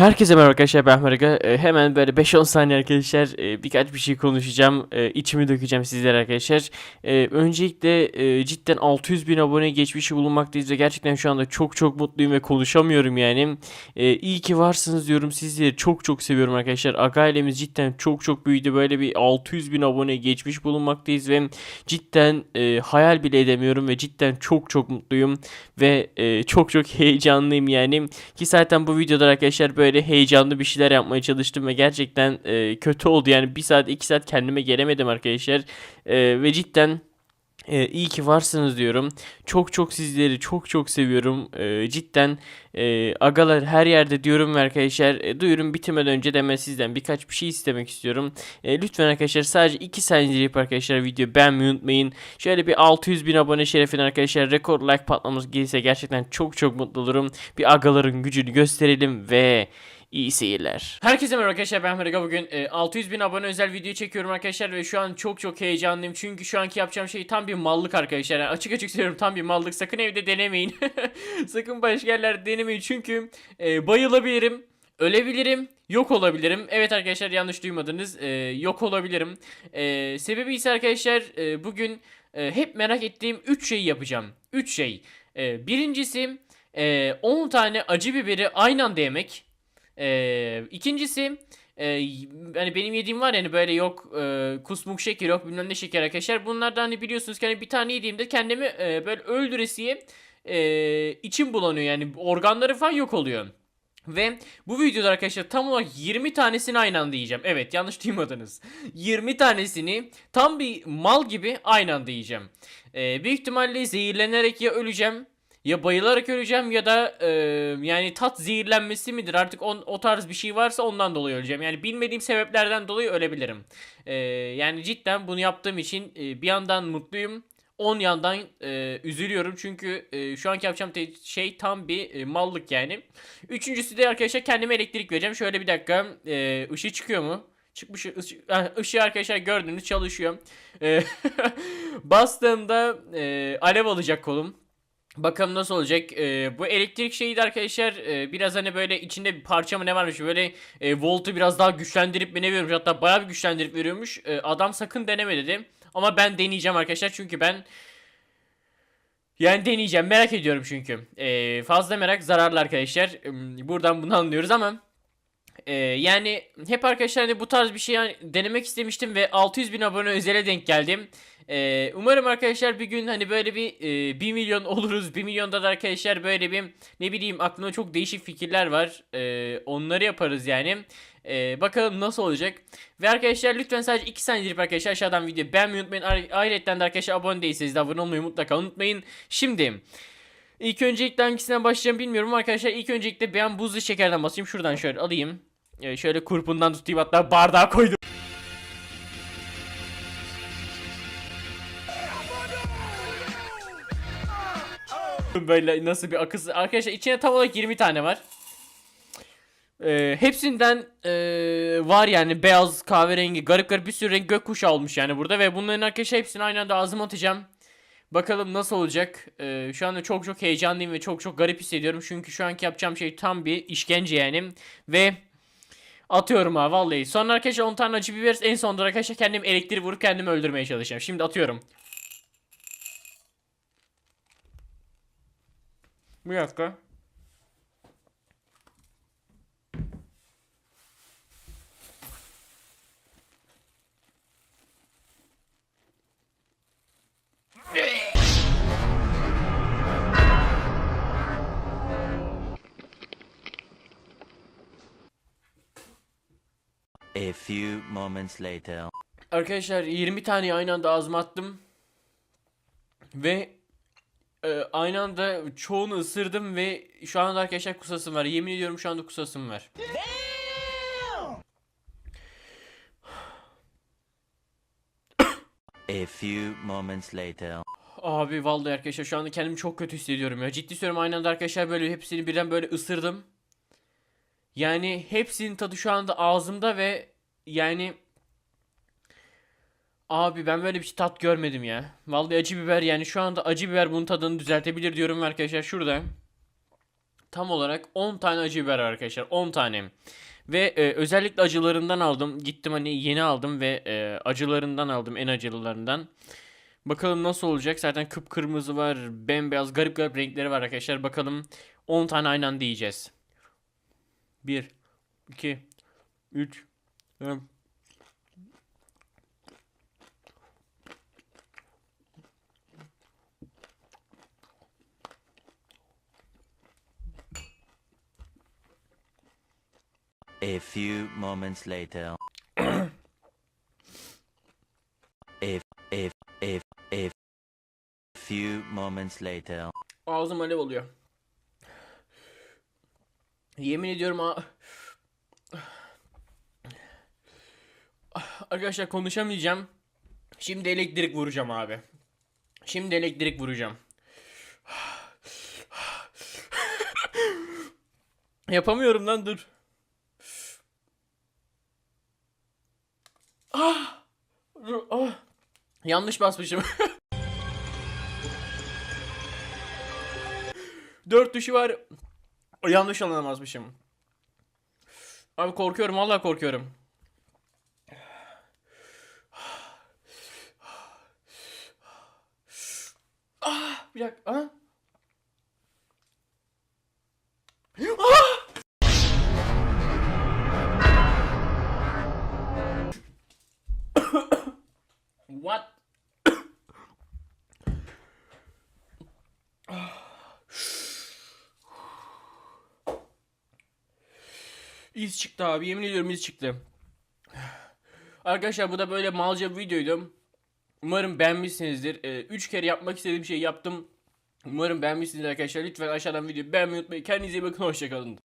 Herkese merhaba arkadaşlar ben Merga. Ee, hemen böyle 5-10 saniye arkadaşlar e, birkaç bir şey konuşacağım. E, içimi dökeceğim sizlere arkadaşlar. E, öncelikle e, cidden 600 bin abone geçmişi bulunmaktayız ve gerçekten şu anda çok çok mutluyum ve konuşamıyorum yani. E, iyi ki varsınız diyorum sizleri çok çok seviyorum arkadaşlar. Aga ailemiz cidden çok çok büyüdü. Böyle bir 600 bin abone geçmiş bulunmaktayız ve cidden e, hayal bile edemiyorum ve cidden çok çok mutluyum ve çok çok heyecanlıyım yani. Ki zaten bu videoda arkadaşlar böyle heyecanlı bir şeyler yapmaya çalıştım ve gerçekten e, kötü oldu. Yani bir saat iki saat kendime gelemedim arkadaşlar. E, ve cidden e, iyi ki varsınız diyorum. Çok çok sizleri çok çok seviyorum. E, cidden e, agalar her yerde diyorum arkadaşlar e, duyurum bitirmeden önce de hemen sizden birkaç bir şey istemek istiyorum. E, lütfen arkadaşlar sadece 2 saniye arkadaşlar video beğenmeyi unutmayın. Şöyle bir 600 bin abone şerefine arkadaşlar rekor like patlamamız gelirse gerçekten çok çok mutlu olurum. Bir agaların gücünü gösterelim ve İyi seyirler. Herkese merhaba arkadaşlar ben Merga bugün e, 600 bin abone özel video çekiyorum arkadaşlar ve şu an çok çok heyecanlıyım. Çünkü şu anki yapacağım şey tam bir mallık arkadaşlar. Yani açık açık söylüyorum tam bir mallık. Sakın evde denemeyin. Sakın başka yerlerde denemeyin. Çünkü e, bayılabilirim ölebilirim yok olabilirim. Evet arkadaşlar yanlış duymadınız. E, yok olabilirim. E, sebebi ise arkadaşlar e, bugün e, hep merak ettiğim 3 şeyi yapacağım. 3 şey. E, birincisi e, 10 tane acı biberi aynı anda yemek ee, ikincisi e, hani benim yediğim var yani böyle yok e, kusmuk şeker yok bilmem ne şeker arkadaşlar. Bunlardan hani biliyorsunuz ki hani bir tane yediğimde kendimi e, böyle öldüresiye e, içim bulanıyor yani organları falan yok oluyor. Ve bu videoda arkadaşlar tam olarak 20 tanesini aynı anda yiyeceğim. Evet yanlış duymadınız. 20 tanesini tam bir mal gibi aynı anda yiyeceğim. Ee, büyük ihtimalle zehirlenerek ya öleceğim ya bayılarak öleceğim ya da e, yani tat zehirlenmesi midir artık on, o tarz bir şey varsa ondan dolayı öleceğim. Yani bilmediğim sebeplerden dolayı ölebilirim. E, yani cidden bunu yaptığım için e, bir yandan mutluyum. 10 yandan e, üzülüyorum çünkü e, şu anki yapacağım şey tam bir e, mallık yani. Üçüncüsü de arkadaşlar kendime elektrik vereceğim. Şöyle bir dakika e, ışığı çıkıyor mu? Çıkmış ışı, ah, ışığı arkadaşlar gördüğünüz çalışıyor. E, bastığımda e, alev alacak kolum. Bakalım nasıl olacak. Ee, bu elektrik şeyi de arkadaşlar e, biraz hani böyle içinde bir parça mı ne varmış böyle e, voltu biraz daha güçlendirip mi ne veriyormuş hatta bayağı bir güçlendirip veriyormuş. E, adam sakın deneme dedi. Ama ben deneyeceğim arkadaşlar çünkü ben yani deneyeceğim merak ediyorum çünkü. E, fazla merak zararlı arkadaşlar. E, buradan bunu anlıyoruz ama e, yani hep arkadaşlar hani bu tarz bir şey denemek istemiştim ve 600 bin abone özele denk geldim. Ee, umarım arkadaşlar bir gün hani böyle bir e, 1 milyon oluruz. 1 milyonda da arkadaşlar böyle bir ne bileyim aklımda çok değişik fikirler var. Ee, onları yaparız yani. Ee, bakalım nasıl olacak. Ve arkadaşlar lütfen sadece 2 saniye arkadaşlar aşağıdan videoyu beğenmeyi unutmayın. Ayrıca de arkadaşlar abone değilseniz de abone olmayı mutlaka unutmayın. Şimdi ilk öncelikle hangisinden başlayacağım bilmiyorum arkadaşlar ilk öncelikle ben buzlu şekerden basayım. Şuradan şöyle alayım. Ee, şöyle kurpundan tutayım hatta bardağa koydum. Böyle nasıl bir akısı. Arkadaşlar içine tam olarak 20 tane var. Ee, hepsinden e, var yani beyaz, kahverengi, garip garip bir sürü renk gökkuşağı olmuş yani burada ve bunların arkadaşlar hepsini aynı anda ağzıma atacağım. Bakalım nasıl olacak. Ee, şu anda çok çok heyecanlıyım ve çok çok garip hissediyorum çünkü şu anki yapacağım şey tam bir işkence yani ve atıyorum ha vallahi. Sonra arkadaşlar 10 tane acı biber en sonunda arkadaşlar kendim elektriği vurup kendimi öldürmeye çalışacağım. Şimdi atıyorum. Bir dakika. A few moments later. Arkadaşlar 20 tane aynı anda ağzıma attım. Ve e, aynı anda çoğunu ısırdım ve şu anda arkadaşlar kusasım var. Yemin ediyorum şu anda kusasım var. A few moments later. Abi vallahi arkadaşlar şu anda kendimi çok kötü hissediyorum ya. Ciddi söylüyorum aynı anda arkadaşlar böyle hepsini birden böyle ısırdım. Yani hepsinin tadı şu anda ağzımda ve yani Abi ben böyle bir şey tat görmedim ya. Vallahi acı biber yani şu anda acı biber bunun tadını düzeltebilir diyorum arkadaşlar şurada. tam olarak 10 tane acı biber arkadaşlar 10 tane. Ve e, özellikle acılarından aldım. Gittim hani yeni aldım ve e, acılarından aldım en acılılarından. Bakalım nasıl olacak. Zaten kıpkırmızı var, bembeyaz, garip garip renkleri var arkadaşlar. Bakalım 10 tane aynı anda yiyeceğiz. 1 2 3 4 A few moments later. a, a, a, a few moments later. Ağzım alev oluyor. Yemin ediyorum ha. Arkadaşlar konuşamayacağım. Şimdi elektrik vuracağım abi. Şimdi elektrik vuracağım. Yapamıyorum lan dur. Ah! Ah! Yanlış basmışım. Dört tuşu var. Yanlış anlamazmışım. Abi korkuyorum vallahi korkuyorum. Ah, bir dakika. Ah. Ah! What? İz çıktı abi yemin ediyorum iz çıktı. Arkadaşlar bu da böyle malca bir videoydu. Umarım beğenmişsinizdir. 3 kere yapmak istediğim şeyi yaptım. Umarım beğenmişsinizdir arkadaşlar. Lütfen aşağıdan videoyu beğenmeyi unutmayın. Kendinize iyi bakın. Hoşçakalın.